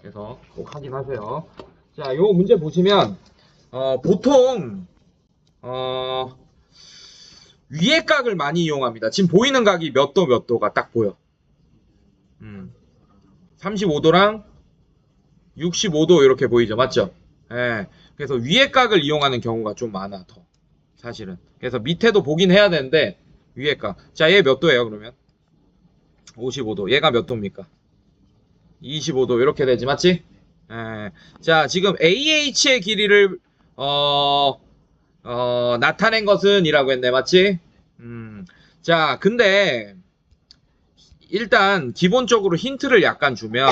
그래서 꼭 확인하세요. 자, 요 문제 보시면 어, 보통 어, 위의 각을 많이 이용합니다. 지금 보이는 각이 몇 도 몇 도가 딱 보여. 음. 35도랑 65도 이렇게 보이죠. 맞죠? 예. 그래서 위의 각을 이용하는 경우가 좀 많아, 더. 사실은. 그래서 밑에도 보긴 해야 되는데, 위의 각. 자, 얘 몇 도예요, 그러면? 55도. 얘가 몇 도입니까? 25도. 이렇게 되지, 맞지? 예. 자, 지금 AH의 길이를, 어, 어, 나타낸 것은 이라고 했네, 맞지? 음. 자, 근데, 일단, 기본적으로 힌트를 약간 주면,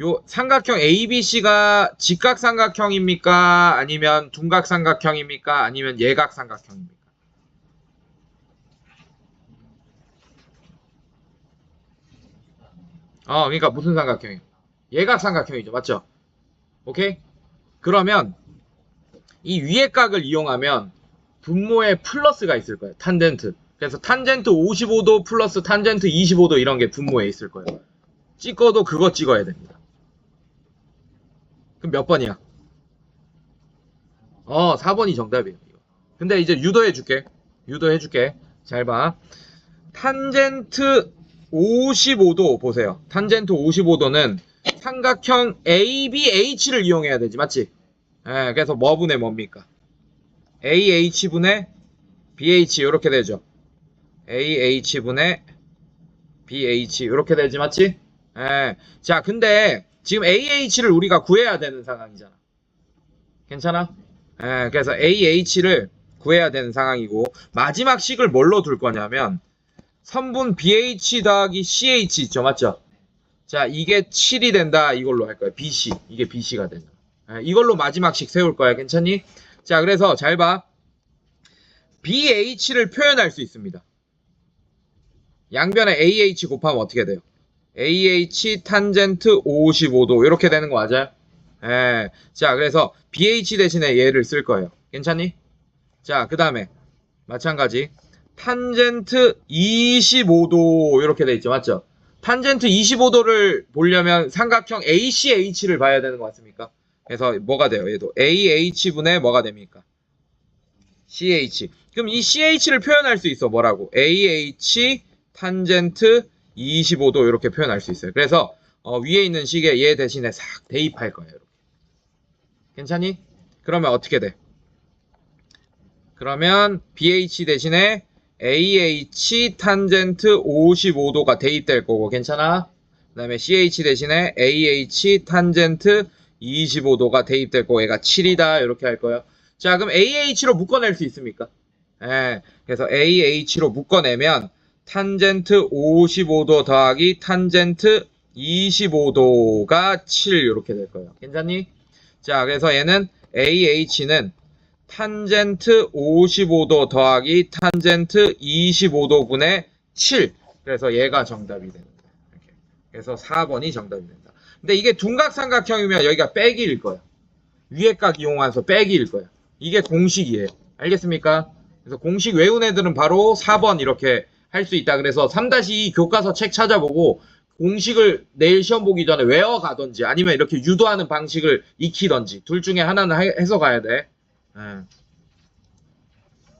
요 삼각형 ABC가 직각삼각형입니까? 아니면 둔각삼각형입니까? 아니면 예각삼각형입니까? 어, 그러니까 무슨 삼각형이에요? 예각삼각형이죠. 맞죠? 오케이? 그러면 이 위의 각을 이용하면 분모에 플러스가 있을 거예요. 탄젠트. 그래서 탄젠트 55도 플러스 탄젠트 25도 이런 게 분모에 있을 거예요. 찍어도 그거 찍어야 됩니다. 그럼 몇 번이야? 어, 4번이 정답이에요. 근데 이제 유도해 줄게. 유도해 줄게. 잘 봐. 탄젠트 55도 보세요. 탄젠트 55도는 삼각형 ABH를 이용해야 되지. 맞지? 예, 그래서 뭐 분의 뭡니까? AH분의 BH 이렇게 되죠. AH분의 BH 이렇게 되지. 맞지? 예. 자, 근데 지금 AH를 우리가 구해야 되는 상황이잖아. 괜찮아? 예, 그래서 AH를 구해야 되는 상황이고 마지막 식을 뭘로 둘 거냐면 선분 BH 더하기 CH 있죠, 맞죠? 자, 이게 7이 된다 이걸로 할 거야. BC 이게 BC가 된다. 예, 이걸로 마지막 식 세울 거야, 괜찮니? 자, 그래서 잘 봐. BH를 표현할 수 있습니다. 양변에 AH 곱하면 어떻게 돼요? AH 탄젠트 55도 이렇게 되는 거 맞아요? 예. 자, 그래서 BH 대신에 얘를 쓸 거예요. 괜찮니? 자, 그 다음에 마찬가지 탄젠트 25도 이렇게 돼 있죠. 맞죠? 탄젠트 25도를 보려면 삼각형 ACH를 봐야 되는 것 같습니까? 그래서 뭐가 돼요? 얘도 AH분의 뭐가 됩니까? CH. 그럼 이 CH를 표현할 수 있어. 뭐라고? AH 탄젠트 25도 이렇게 표현할 수 있어요. 그래서 어, 위에 있는 식에 얘 대신에 싹 대입할 거예요. 이렇게. 괜찮니? 그러면 어떻게 돼? 그러면 BH 대신에 AH 탄젠트 55도가 대입될 거고 괜찮아? 그 다음에 CH 대신에 AH 탄젠트 25도가 대입될 거고 얘가 7이다 이렇게 할 거예요. 자 그럼 AH로 묶어낼 수 있습니까? 예, 그래서 AH로 묶어내면 탄젠트 55도 더하기 탄젠트 25도가 7 이렇게 될 거예요. 괜찮니? 자, 그래서 얘는 AH는 탄젠트 55도 더하기 탄젠트 25도분의 7. 그래서 얘가 정답이 됩니다. 이렇게. 그래서 4번이 정답이 된다. 근데 이게 둔각삼각형이면 여기가 빼기일 거예요. 위에 각 이용해서 빼기일 거예요. 이게 공식이에요. 알겠습니까? 그래서 공식 외운 애들은 바로 4번 이렇게 할 수 있다. 그래서 3-2 교과서 책 찾아보고 공식을 내일 시험 보기 전에 외워가던지 아니면 이렇게 유도하는 방식을 익히던지 둘 중에 하나는 해- 해서 가야 돼. Uh,